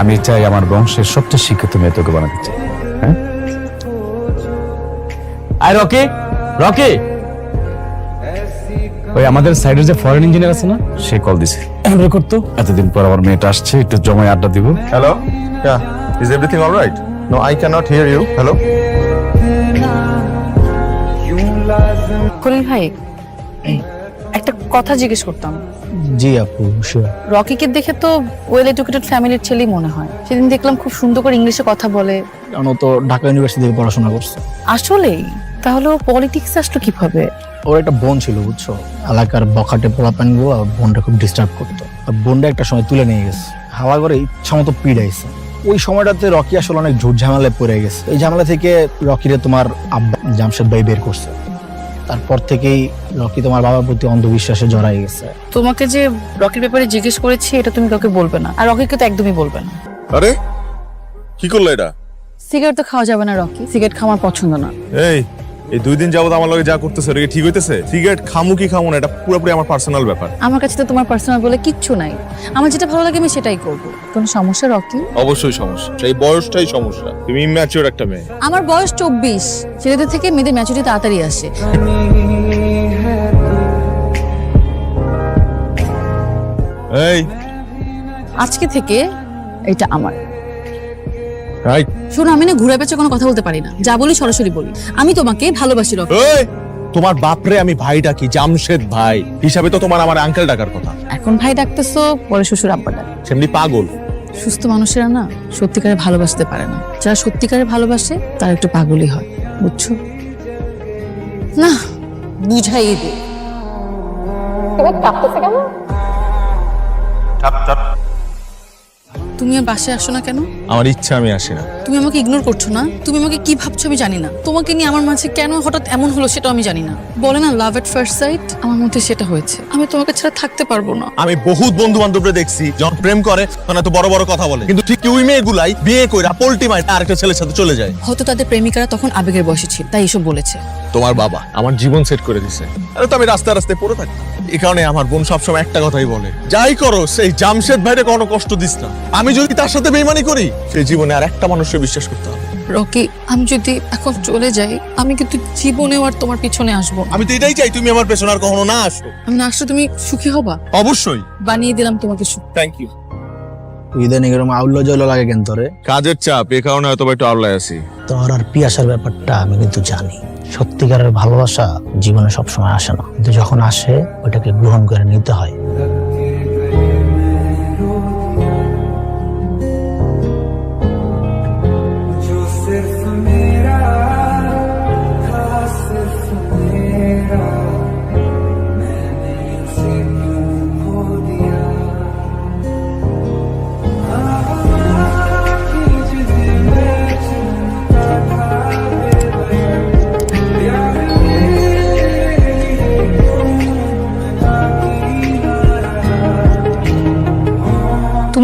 আমি চাই আমার বংশের সবচেয়ে শিক্ষিত মেয়ে তোকে বানাতে চাই। হ্যাঁ? আয় রকি রকি। ওই আমাদের সাইডের যে ফরেন ইঞ্জিনিয়ার আছে না সে কল দিছে। রেকর্ড তো এতদিন পর আমার মেয়েটা আসছে একটু জমায় আড্ডা দিব। Hello. Is everything all right? No, I cannot you hello? Khalil ভাই একটা কথা জিজ্ঞেস করতাম। জি আপু শিওর রকিকে দেখে তো ওয়েল এডুকেটেড ফ্যামিলির ছেলেই মনে হয়। সেদিন দেখলাম খুব সুন্দর করে ইংলিশে কথা বলে। কারণ ও তো ঢাকা ইউনিভার্সিটি থেকে পড়াশোনা করছে। আসলেই? তাহলে ও পলিটিক্স আসলো কীভাবে? ওর একটা বোন ছিল বুঝছ? এলাকার বখাটে পোলাপানগুলো বোনটা খুব ডিস্টার্ব করতো। আর বোনটা একটা সময় তুলে নিয়ে গেছে। হাওয়া করে ইচ্ছা মতো পিড়াইছে। ওই সময়টাতে রকি আসলে অনেক ঝুট ঝামেলায় পড়ে গেছে। এই ঝামেলা থেকে রকিরে তোমার আব্বা জামশেদ ভাই বের করছে। তারপর থেকেই রকি তোমার বাবার প্রতি অন্ধবিশ্বাসে জড়াই গেছে। তোমাকে যে রকির ব্যাপারে জিজ্ঞেস করেছি এটা তুমি কাউকে বলবে না। আর রকিকে তো একদমই বলবে না। আরে? কি করল এটা? সিগারেট তো খাওয়া যাবে না রকি। সিগারেট খাওয়ার পছন্দ না। এই এই দুই দিন যাবত আমার লগে যা করতেছে এটা কি ঠিক হইতেছে? সিগারেট খামু কি খামু না এটা পুরোপুরি আমার পার্সোনাল ব্যাপার। আমার কাছে তো তোমার পার্সোনাল বলে কিচ্ছু নাই। আমার যেটা ভালো লাগে আমি সেটাই করব। কোনো সমস্যা রকি? অবশ্যই সমস্যা। এই বয়সটাই সমস্যা। তুমি ইম্যাচিওর একটা মেয়ে। আমার বয়স চব্বিশ। ছেলেদের থেকে মেয়েদের ম্যাচুরিটি তাড়াতাড়ি আসে। এই। আজকে থেকে এটা আমার। রাইট শোনো আমি না ঘুরে পেঁচে কোনো কথা বলতে পারি না। যা বলি সরাসরি বলি। আমি তোমাকে ভালোবাসি রকি এই তোমার বাপরে আমি ভাই ডাকি জামশেদ ভাই। হিসাবে তো তোমার আমার আঙ্কেল ডাকার কথা। এখন ভাই ডাকতেছো পরে শ্বশুর আব্বা ডাক। সেমনি পাগল। সুস্থ মানুষেরা না সত্যিকারে ভালোবাসতে পারে না। যারা সত্যিকারে ভালোবাসে তারা একটু পাগলই হয়। বুঝছ? না বুঝাই দে। তুমি আর বাসায় আসো না কেন? আমার ইচ্ছা আমি আসি না। তুমি আমাকে ইগনোর করছ না? তুমি আমাকে কি ভাবছ আমি জানি না। তোমাকে নিয়ে আমার মাঝে কেন হঠাৎ এমন হলো সেটা আমি জানি না। বলে না লাভ এট ফার্স্ট সাইট আমার মধ্যে সেটা হয়েছে। আমি তোমাকে ছাড়া থাকতে পারব না। আমি বহুত বন্ধু বান্ধবরা দেখছি যখন প্রেম করে তখন এত বড় বড় কথা বলে। কিন্তু ঠিক ওই মেয়েগুলাই বিয়ে করে পোল্টি মারে আরেকটা ছেলের সাথে চলে যায়। হয়তো তাদের প্রেমিকারা তখন আবেগের বয়সে ছিল তাই এসব বলেছে। তোমার বাবা আমার জীবন সেট করে দিছে। আরে তো আমি রাস্তায় রাস্তায় পড়ে থাকি। এই কারণে আমার বোন সবসময় একটা কথাই বলে যাই করো সেই জামশেদ ভাইরে কোনো কষ্ট দিস না। আমি যদি তার সাথে বেইমানি করি সে জীবনে আর একটা মানুষকে বিশ্বাস করতে হবে রকি আমি যদি এখন চলে যাই আমি কিন্তু জীবনেও আর তোমার পিছনে আসব আমি তো এটাই চাই তুমি আমার পেছনে আর কখনো না আসো। আমি না আসলে তুমি সুখী হবা? অবশ্যই। বানিয়ে দিলাম তোমাকে সুখ। থ্যাংক ইউ ইদানিং এরকম আউল্য জল লাগে কেন তোরে? কাজের চাপ এ কারণে হয়তো বা একটু আওলায় আছি। তোর আর পিয়াসার ব্যাপারটা আমি কিন্তু জানি। সত্যিকারের ভালোবাসা জীবনে সবসময় আসে না। কিন্তু যখন আসে ওটাকে গ্রহণ করে নিতে হয়।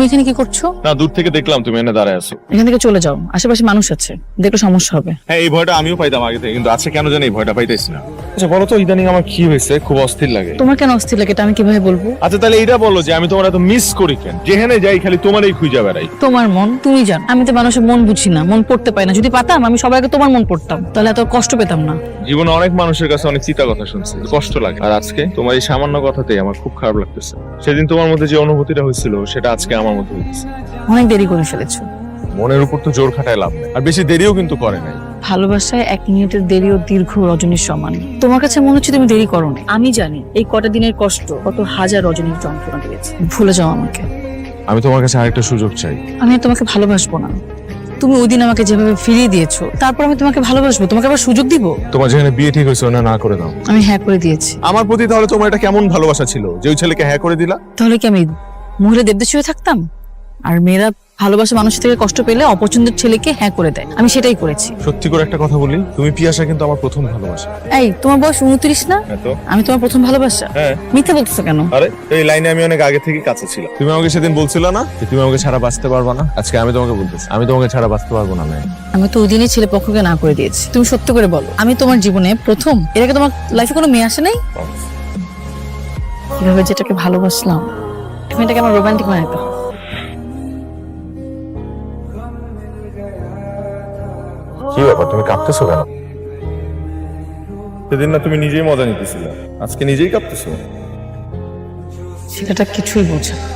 এখানে কি করছ? না দূর থেকে দেখলাম তুমি এনে দাঁড়ায় আছো। এখান থেকে চলে যাও আশেপাশে মানুষ আছে দেখলে সমস্যা হবে। হ্যাঁ এই ভয়টা আমিও পাইতাম আগে থেকে কিন্তু আজকে কেন জানি এই ভয়টা পাইতেছি না। আচ্ছা বলো তো ইদানিং আমার কি হয়েছে? খুব অস্থির লাগে। তোমার কেন অস্থির লাগে এটা আমি কীভাবে বলব? আচ্ছা তাহলে এটা বলো যে আমি তোমার এত মিস করি কেন? যেখানে যাই খালি তোমারই খুঁজে বেড়াই। তোমার মন তুমি জানো আমি তো মানুষের মন বুঝি না মন পড়তে পারি না। যদি পাতাম আমি সবাইকে তোমার মন পড়তাম তাহলে এত কষ্ট পেতাম না। জীবনে অনেক মানুষের কাছে অনেক চিতা কথা শুনছি কষ্ট লাগে। আর আজকে তোমার এই সামান্য কথাতেই আমার খুব খারাপ লাগতেছে। সেদিন তোমার মধ্যে যে অনুভূতিটা হয়েছিল সেটা আজকে আমার মধ্যে হয়েছে। অনেক দেরি করে ফেলেছো। মনের উপর তো জোর খাটায় লাভ নেই। আর বেশি দেরিও কিন্তু করে নাই। ভালোবাসায় এক মিনিটের দেরি ও দীর্ঘ রজনীর সমান। তোমার কাছে মনে হচ্ছে তুমি দেরি করো আমি জানি এই কটা দিনের কষ্ট কত হাজার রজনীর যন্ত্রণা দিয়েছে। ভুলে যাও আমাকে। আমি তোমার কাছে আরেকটা সুযোগ চাই। আমি তোমাকে ভালোবাসবো না। তুমি ওই দিন আমাকে যেভাবে ফিরিয়ে দিয়েছ তারপর আমি তোমাকে ভালোবাসবো। তোমাকে আবার সুযোগ দিব? তোমার যেখানে বিয়ে ঠিক হয়েছে না না করে দাও। আমি হ্যাঁ করে দিয়েছি। আমার প্রতি তাহলে তোমার এটা কেমন ভালোবাসা ছিল? যে ওই ছেলেকে হ্যাঁ করে দিলা? তাহলে কি আমি মহিলা দেবদেশী হয়ে থাকতাম? আর মেয়েরা ভালোবাসা মানুষ থেকে কষ্ট পেলে অপছন্দের ছেলেকে হ্যাঁ করে দেয়। আমি সেটাই করেছি। সত্যি করে একটা কথা বলি তুমি পিয়াসা কিন্তু আমার প্রথম ভালোবাসা। এই তোমার বয়স উনত্রিশ না? হ্যাঁ আমি তোমার প্রথম ভালোবাসা? হ্যাঁ। মিথ্যা বলতেছো কেন? আরে এই লাইনে আমি অনেক আগে থেকে কাছে ছিলাম। তুমি আমাকে সেদিন বলছিলে না যে তুমি আমাকে ছাড়া বাঁচতে পারব না? আজকে আমি তোমাকে বলতেছি আমি তোমাকে ছাড়া বাঁচতে পারব না ম্যাম। আমি তো ওই দিনই ছেলে পক্ষকে না করে দিয়েছি। তুমি সত্য করে বলো আমি তোমার জীবনে প্রথম এর আগে তোমার লাইফে কোনো মেয়ে আসে নাই? কীভাবে যেটাকে ভালোবাসলাম? তুমি এটাকে আমার রোমান্টিক মনে হতো কি ব্যাপার তুমি কাঁপতেছো কেন? সেদিন না তুমি নিজেই মজা নিতেছিলে। আজকে নিজেই কাঁপতেছো। ছেলেটা কিছুই বোঝে না।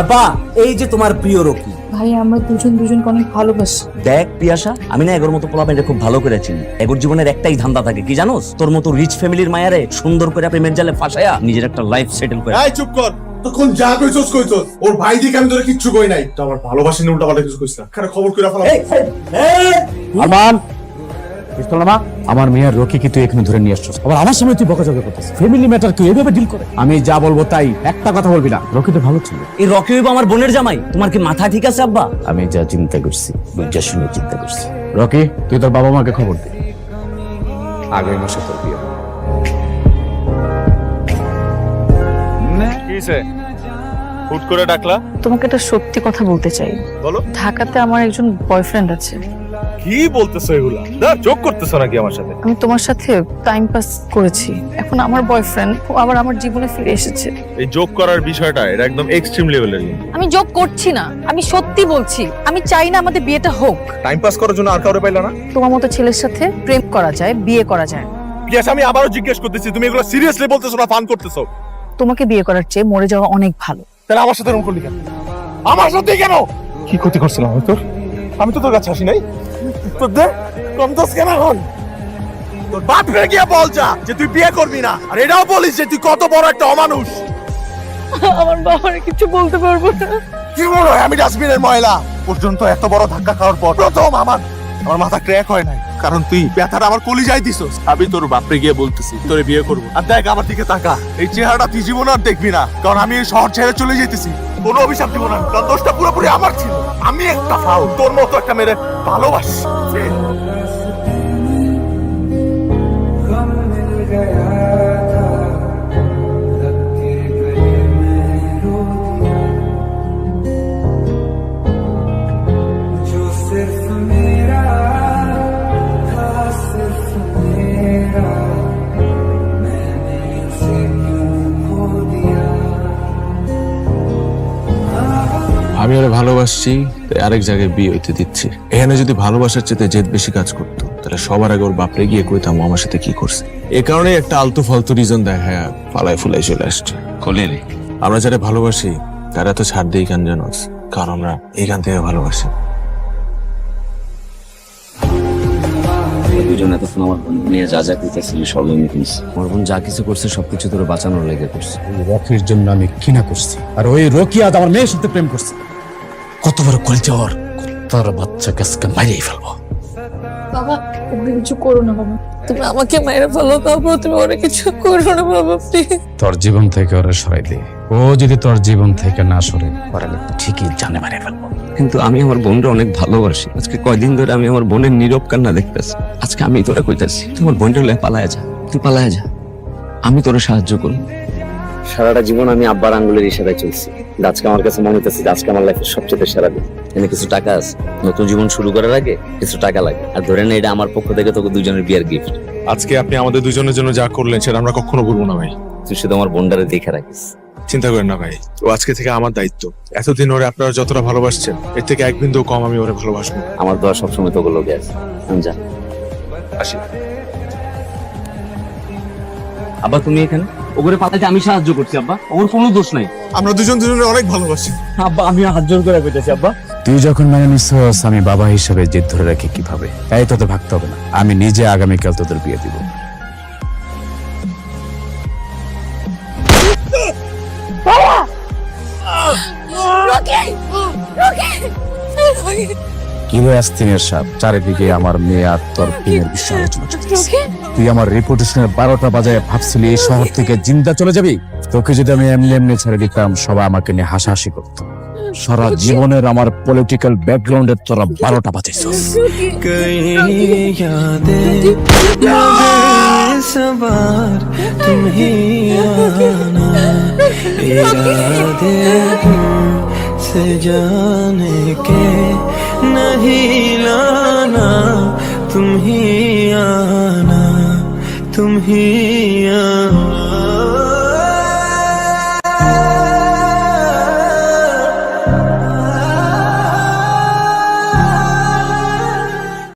আব্বা এই যে তোমার প্রিয় রকি ভাই আমরা দুজন দুজনকে অনেক ভালোবাসি। দেখ পিয়াসা আমি না এগোর মতো পোলা পেন্টে খুব ভালো করে চিনি। এগোর জীবনের একটাই ধান্দা থাকে কি জানোস? তোর মতো রিচ ফ্যামিলির মায়ারে সুন্দর করে প্রেমের জালে ফাঁসায়া নিজের একটা লাইফ সেটেল করে। এই চুপ কর। তখন যা কইছস কইছস। ওর ভাই দিকে আমি তোরে কিচ্ছু কই নাই। তো আমার ভালোবাসি উল্টা পাল্টা কিছু কইছ না। খারাপ খবর কইরা ফেলা আরমান! আমার মেয়ের রকিকে তুই এখানে ধরে নিয়ে আসছিস। আবার আমার সামনে তুই বকাঝকা করতেছিস। ফ্যামিলি ম্যাটার কেউ এভাবে ডিল করে? আমি যা বলব তাই একটা কথা বলবি না। রকি তো ভালো ছিল। এই রকি হইব আমার বোনের জামাই। তোমার কি মাথা ঠিক আছে আব্বা? আমি যা চিন্তা করছি বুঝা শুনে চিন্তা করছি। রকি তুই তোর বাবা মাকে খবর দে। আগামী মাসে তোর বিয়ে কিছে হুট করে ডাকলা? তোমাকে একটা সত্যি কথা বলতে চাই। বলো। ঢাকাতে আমার একজন বয়ফ্রেন্ড আছে। কি বলতেছো এগুলা? না যোগ করতেছো নাকি আমার সাথে? আমি তোমার সাথে টাইম পাস করেছি। এখন আমার বয়ফ্রেন্ড আবার আমার জীবনে ফিরে এসেছে। এই যোগ করার বিষয়টা এটা একদম এক্সট্রিম লেভেলের আমি করছি না আমি সত্যি বলছি। আমি চাই না আমাদের বিয়েটা হোক। টাইম পাস করার জন্য আর কাউরে পাইলা না? তোমার মতো ছেলের সাথে প্রেম করা যায় বিয়ে করা যায়। আমি আবারও জিজ্ঞেস করতেছি তুমি এগুলো সিরিয়াসলি বলতেছো না ফান করতেছো? তোমাকে বিয়ে করার চেয়ে মরে যাওয়া অনেক ভালো। তাহলে আমার সাথে এরকম করলি কেন? আমার সাথে কেন? কি ক্ষতি করছিলাম আমি তোর? আমি তো তোর কাছে আসি নাই। তোর দে কম দোষ কেন এখন? তোর বাপ রে গিয়ে বল যা যে তুই বিয়ে করবি না। আর এটাও বলিস যে তুই কত বড় একটা অমানুষ। আমার বাবার কিছু বলতে পারব না। কি মনে হয় আমি ডাস্টবিনের ময়লা। পর্যন্ত এত বড় ধাক্কা খাওয়ার পর প্রথম আমার আমার মাথা ক্র্যাক হয় নাই। কারণ তুই ব্যথাটা আমার কলিজায় দিছস। আমি তোর বাপরে গিয়ে বলতেছি তোরে বিয়ে করব। আর দেখ আমার দিকে তাকা। এই চেহারাটা তুই জীবন আর দেখবি না। কারণ আমি এই শহর ছেড়ে চলে যেতেছি। কোনো অভিশাপ দিব না কারণ দোষটা পুরোপুরি আমার ছিল। আমি একটা ফাউল। তোর মতো একটা মেরে ভালোবাসি। ভালোবাসছি তাই আরেক জায়গায় বিয়ে হইতে দিচ্ছি। এখানে যদি ভালোবাসার চেয়ে জেদ বেশি কাজ করতো তাহলে সবার আগে ওর বাপরে গিয়ে কইতাম আমার সাথে কি করছে। এ কারণে একটা আলতু ফালতু রিজন দেখায় ফালাই ফুলাই চলে আসছে। কলে রে। আমরা যারা ভালোবাসি তারা তো ছাড় দিই কেন জানোস কারণ আমরা এখান থেকে ভালোবাসি। দুজন এতক্ষণ আমার বোন নিয়ে যা যা করতেছিলি আমার বোন যা কিছু করছে সবকিছু তোর বাঁচানোর লেগে করছে। রকির জন্য আমি ঘৃণা করছি। আর ওই রকি আজ আমার মেয়ের সাথে প্রেম করছে। কত বড় কলচে ওর তার বাচ্চা আজকে মারিয়ে ফেলব। বাবা তুমি কিছু করো না বাবা। তুমি আমাকে মেরে ফেলো বাবা তুমি অনেক কিছু করো না বাবা প্লিজ তোর জীবন থেকে ওরা সরাই দে। ও যদি তোর জীবন থেকে না সরে ওরা কিন্তু ঠিকই জানে মারে ফেলব। কিন্তু আমি আমার বোনটা অনেক ভালোবাসি। আজকে কয়দিন ধরে আমি আমার বোনের নীরব কান্না দেখতেছি। আজকে আমি তোরা কইতাছি তুই আমার বোনটা লয়ে পালায়া যা তুই পালায় যা। আমি তোরে সাহায্য করব। সারাটা জীবন আমি আব্বার আঙ্গুলের ইশারায় চলছি। আজকে আমার কাছে মনে হচ্ছে আজকে আমার লাইফের সবচেয়ে সেরা দিন। এখানে কিছু টাকা আছে। নতুন জীবন শুরু করার আগে কিছু টাকা লাগে। আর ধরে নে এটা আমার পক্ষ থেকে তোকে দুজনের বিয়ার গিফট আজকে আপনি আমাদের দুজনের জন্য যা করলেন সেটা আমরা কখনো ভুলবো না ভাই। তুই শুধু আমার বোনটারে দেখে রাখিস। চিন্তা করেন না ভাই। ও আজকে থেকে আমার দায়িত্ব। এতদিন ওরে আপনারা যতটা ভালোবাসছেন এর থেকে এক বিন্দু কম আমি ওরে ভালোবাসবো আমার দোয়া সবসময় তোকে লোকে আছে। আমি যা। আসি। আব্বা তুমি এখানে? ওগুলো পাতাতে আমি সাহায্য করছি আব্বা। ওর কোনো দোষ নাই। আমরা দুজন দুজনের অনেক ভালোবাসি। আব্বা আমি হাত জোর করে কইতেছি আব্বা। তুই যখন মেনে নিচ্ছস আমি বাবা হিসেবে জেদ ধরে রাখি কীভাবে তাই তোদের ভাবতে হবে না। আমি নিজে আগামীকাল তোদের বিয়ে দিব। কিলো অ্যাস্তিনের সাপ চারিদিকে আমার মেয়ে আর তোর প্রেমের বিশ্ব আলোচনা চলতেছে। তুই আমার রিপোর্টেশনের বারোটা বাজায় ভাবছিলি এই শহর থেকে জিন্দা চলে যাবি তোকে যদি আমি এমনি এমনি ছেড়ে দিতাম সবাই আমাকে নিয়ে হাসাহাসি করতো সারা জীবনের আমার পলিটিক্যাল ব্যাকগ্রাউন্ডের তোরা বারোটা বাজাইছস सवार तुम्हें आना इरादे से जाने के नहीं लाना तुम ही आना तुम ही आना